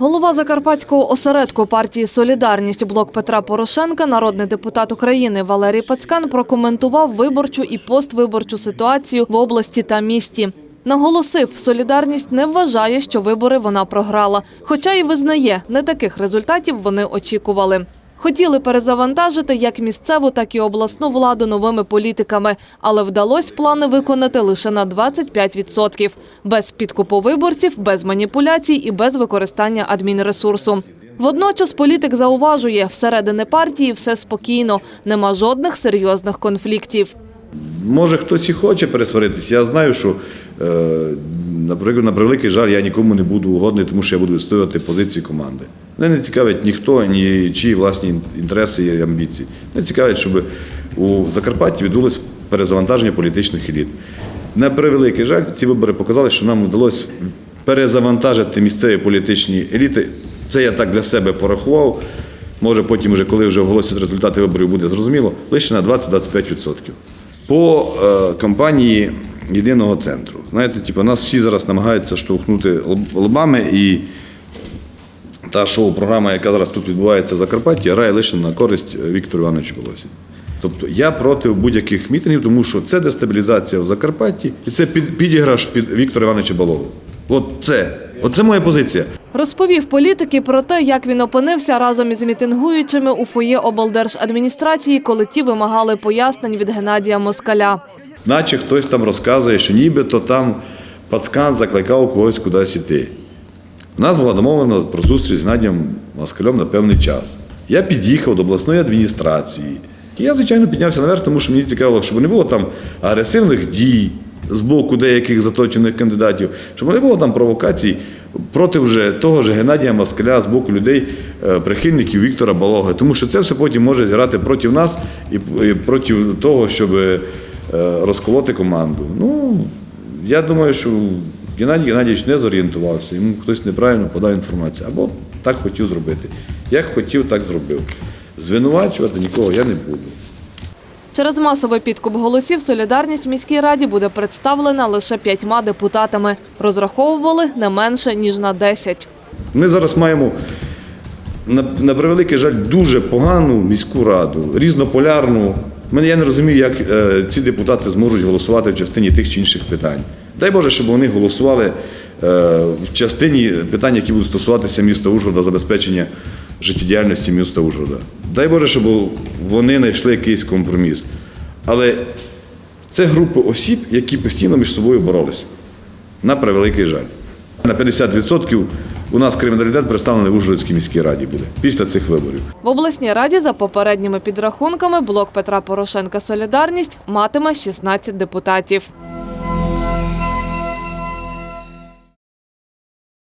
Голова закарпатського осередку партії Солідарність блок Петра Порошенка, народний депутат України Валерій Пацкан прокоментував виборчу і поствиборчу ситуацію в області та місті. Наголосив, солідарність не вважає, що вибори вона програла, хоча і визнає, не таких результатів вони очікували. Хотіли перезавантажити як місцеву, так і обласну владу новими політиками, але вдалося плани виконати лише на 25%. Без підкупу виборців, без маніпуляцій і без використання адмінресурсу. Водночас політик зауважує, всередині партії все спокійно, нема жодних серйозних конфліктів. Може, хтось і хоче пересваритися. Я знаю, що, е, наприклад, на превеликий жаль, я нікому не буду угодний, тому що я буду відстоювати позиції команди. Мене не цікавить ніхто, ні чиї власні інтереси і амбіції. Мене цікавить, щоб у Закарпатті відбулось перезавантаження політичних еліт. На превеликий жаль, ці вибори показали, що нам вдалося перезавантажити місцеві політичні еліти. Це я так для себе порахував. Може, потім, вже, коли вже оголосять результати виборів, буде зрозуміло, лише на 20-25%. По е, кампанії єдиного центру. Знаєте, типу, нас всі зараз намагаються штовхнути лоб- лобами, і та шоу-програма, яка зараз тут відбувається в Закарпатті, грає лише на користь Віктору Івановичу Волосі. Тобто я проти будь-яких мітингів, тому що це дестабілізація в Закарпатті і це під, підіграш під Віктора Івановича Балогу. От це. От це моя позиція. Розповів політики про те, як він опинився разом із мітингуючими у фоє облдержадміністрації, коли ті вимагали пояснень від Геннадія Москаля. Наче хтось там розказує, що нібито там пацкан закликав когось кудись іти. У нас була домовлена про зустріч з Надієм Москалем на певний час. Я під'їхав до обласної адміністрації. І я, звичайно, піднявся наверх, тому що мені цікаво, щоб не було там агресивних дій з боку деяких заточених кандидатів, щоб не було там провокацій проти вже того ж Геннадія Москаля з боку людей, е, прихильників Віктора Балоги. Тому що це все потім може зіграти проти нас і і проти того, щоб е, розколоти команду. Ну, я думаю, що Геннадій Геннадійович не зорієнтувався, йому хтось неправильно подав інформацію. Або так хотів зробити. Як хотів, так зробив. Звинувачувати нікого я не буду. Через масовий підкуп голосів солідарність в міській раді буде представлена лише п'ятьма депутатами. Розраховували не менше ніж на 10. Ми зараз маємо, на, превеликий жаль, дуже погану міську раду, різнополярну. Мене я не розумію, як е, ці депутати зможуть голосувати в частині тих чи інших питань. Дай Боже, щоб вони голосували е, в частині питань, які будуть стосуватися міста Ужгорода, забезпечення життєдіяльності міста Ужгорода. Дай Боже, щоб вони знайшли якийсь компроміс. Але це групи осіб, які постійно між собою боролися. На превеликий жаль. На 50% у нас криміналітет представлений в Ужгородській міській раді буде після цих виборів. В обласній раді за попередніми підрахунками блок Петра Порошенка Солідарність матиме 16 депутатів.